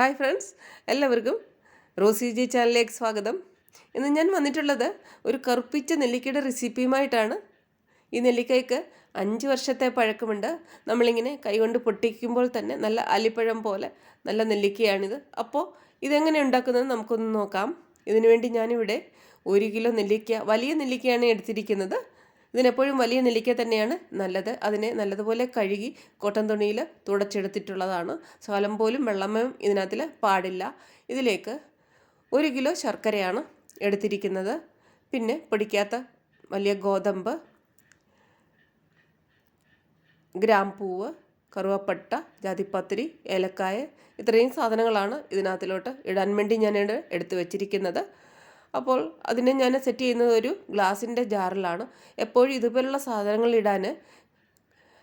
Hi friends എല്ലാവർക്കും Rossi ji ചാനലിലേക്ക് സ്വാഗതം. ഇന്ന് ഞാൻ വന്നിട്ടുള്ളത് ഒരു കറുപ്പിച്ച നെല്ലിക്കയുടെ റെസിപ്പിയുമായിട്ടാണ്. ഈ നെല്ലിക്കയ്ക്ക് അഞ്ച് വർഷത്തെ പഴക്കമുണ്ട്. നമ്മളിങ്ങനെ കൈകൊണ്ട് പൊട്ടിക്കുമ്പോൾ തന്നെ നല്ല അലിപ്പഴം പോലെ നല്ല നെല്ലിക്കയാണിത്. അപ്പോൾ ഇതെങ്ങനെ ഉണ്ടാക്കുന്നത് നമുക്കൊന്ന് നോക്കാം. ഇതിനുവേണ്ടി ഞാനിവിടെ ഒരു കിലോ നെല്ലിക്ക വലിയ നെല്ലിക്കയാണ് എടുത്തിരിക്കുന്നത്. ഇതിനെപ്പോഴും വലിയ നെല്ലിക്ക തന്നെയാണ് നല്ലത്. അതിനെ നല്ലതുപോലെ കഴുകി കോട്ടൻ തുണിയിൽ തുടച്ചെടുത്തിട്ടുള്ളതാണ്. ശകലം പോലും വെള്ളമയം ഇതിനകത്തിൽ പാടില്ല. ഇതിലേക്ക് ഒരു കിലോ ശർക്കരയാണ് എടുത്തിരിക്കുന്നത്. പിന്നെ പൊടിക്കാത്ത വലിയ ഗോതമ്പ് ഗ്രാമ്പൂവ് കറുവപ്പട്ട ജാതിപ്പത്തിരി ഏലക്കായ ഇത്രയും സാധനങ്ങളാണ് ഇതിനകത്തിലോട്ട് ഇടാൻ വേണ്ടി ഞാൻ എടുത്തു വച്ചിരിക്കുന്നത്. അപ്പോൾ അതിനെ ഞാൻ സെറ്റ് ചെയ്യുന്നത് ഒരു ഗ്ലാസിന്റെ ജാറിലാണ്. എപ്പോഴും ഇതുപോലുള്ള സാധനങ്ങൾ ഇടാൻ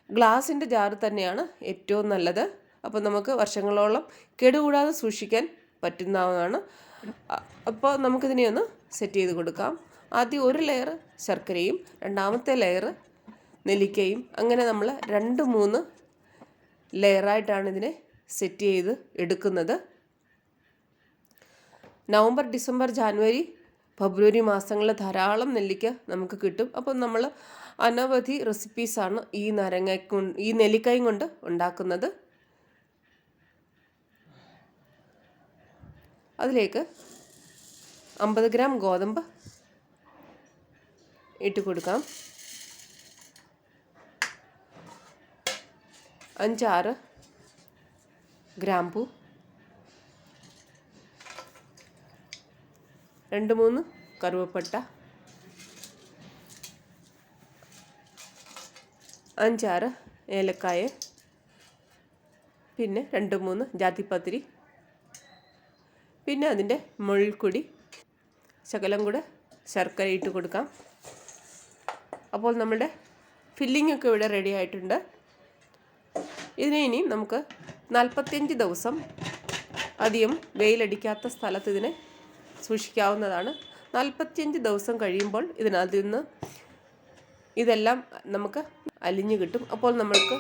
ഗ്ലാസിന്റെ ജാറ് തന്നെയാണ് ഏറ്റവും നല്ലത്. അപ്പോൾ നമുക്ക് വർഷങ്ങളോളം കേടുകൂടാതെ സൂക്ഷിക്കാൻ പറ്റുന്നതാണ്. അപ്പോൾ നമുക്കിതിനെ ഒന്ന് സെറ്റ് ചെയ്ത് കൊടുക്കാം. ആദ്യം ഒരു ലെയർ ശർക്കരയും രണ്ടാമത്തെ ലെയർ നെല്ലിക്കയും അങ്ങനെ നമ്മൾ രണ്ട് മൂന്ന് ലെയറായിട്ടാണ് ഇതിനെ സെറ്റ് ചെയ്ത് എടുക്കുന്നത്. നവംബർ ഡിസംബർ ജാനുവരി ഫെബ്രുവരി മാസങ്ങളിൽ ധാരാളം നെല്ലിക്ക നമുക്ക് കിട്ടും. അപ്പം നമ്മൾ അനവധി റെസിപ്പീസാണ് ഈ നരങ്ങ ഈ നെല്ലിക്കയും കൊണ്ട് ഉണ്ടാക്കുന്നത്. അതിലേക്ക് അമ്പത് ഗ്രാം ഗോതമ്പ് ഇട്ട് കൊടുക്കാം. അഞ്ചാറ് ഗ്രാമ്പൂ. രണ്ട് മൂന്ന് കറുവപ്പട്ട. അഞ്ചാറ് ഏലക്കായ. പിന്നെ രണ്ട് മൂന്ന് ജാതിപ്പത്തിരി. പിന്നെ അതിന്റെ മുൾക്കുടി. ശകലം കൂടെ ശർക്കര ഇട്ട് കൊടുക്കാം. അപ്പോൾ നമ്മുടെ ഫില്ലിംഗ് ഒക്കെ ഇവിടെ റെഡി ആയിട്ടുണ്ട്. ഇതിനെ ഇനി നമുക്ക് നാൽപ്പത്തിയഞ്ച് ദിവസം അധികം വെയിലടിക്കാത്ത സ്ഥലത്ത് ഇതിനെ സൂക്ഷിക്കാവുന്നതാണ്. നാൽപ്പത്തിയഞ്ച് ദിവസം കഴിയുമ്പോൾ ഇതിനകത്ത് നിന്ന് ഇതെല്ലാം നമുക്ക് അലിഞ്ഞു കിട്ടും. അപ്പോൾ നമ്മൾക്ക്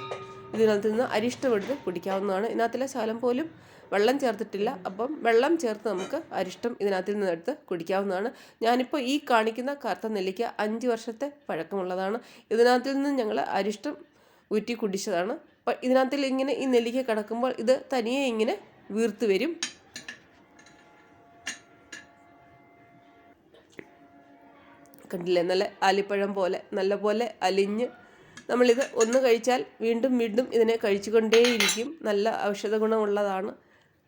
ഇതിനകത്ത് നിന്ന് അരിഷ്ടമെടുത്ത് കുടിക്കാവുന്നതാണ്. ഇതിനകത്തിലെ ശാലം പോലും വെള്ളം ചേർത്തിട്ടില്ല. അപ്പം വെള്ളം ചേർത്ത് നമുക്ക് അരിഷ്ടം ഇതിനകത്തിൽ നിന്ന് എടുത്ത് കുടിക്കാവുന്നതാണ്. ഞാനിപ്പോൾ ഈ കാണിക്കുന്ന കറുത്ത നെല്ലിക്ക അഞ്ച് വർഷത്തെ പഴക്കമുള്ളതാണ്. ഇതിനകത്തിൽ നിന്ന് ഞങ്ങൾ അരിഷ്ടം ഊറ്റി കുടിച്ചതാണ്. അപ്പം ഇതിനകത്തിൽ ഇങ്ങനെ ഈ നെല്ലിക്ക കിടക്കുമ്പോൾ ഇത് തനിയെ ഇങ്ങനെ വീർത്ത് വരും. കണ്ടില്ലേ? നല്ല അലിപ്പഴം പോലെ നല്ല പോലെ അലിഞ്ഞ് നമ്മളിത് ഒന്ന് കഴിച്ചാൽ വീണ്ടും വീണ്ടും ഇതിനെ കഴിച്ചുകൊണ്ടേയിരിക്കും. നല്ല ഔഷധ ഗുണമുള്ളതാണ്.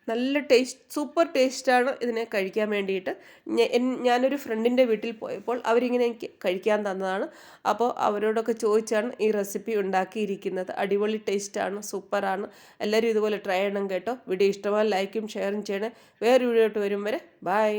നല്ല ടേസ്റ്റ് സൂപ്പർ ടേസ്റ്റാണ് ഇതിനെ കഴിക്കാൻ വേണ്ടിയിട്ട്. ഞാനൊരു ഫ്രണ്ടിന്റെ വീട്ടിൽ പോയപ്പോൾ അവരിങ്ങനെ എനിക്ക് കഴിക്കാൻ തന്നതാണ്. അപ്പോൾ അവരോടൊക്കെ ചോദിച്ചാണ് ഈ റെസിപ്പി ഉണ്ടാക്കിയിരിക്കുന്നത്. അടിപൊളി ടേസ്റ്റാണ് സൂപ്പറാണ്. എല്ലാവരും ഇതുപോലെ ട്രൈ ചെയ്യണം കേട്ടോ. വീഡിയോ ഇഷ്ടമായി ലൈക്കും ഷെയറും ചെയ്യണേ. വേറെ വീഡിയോ വരും വരെ. ബൈ.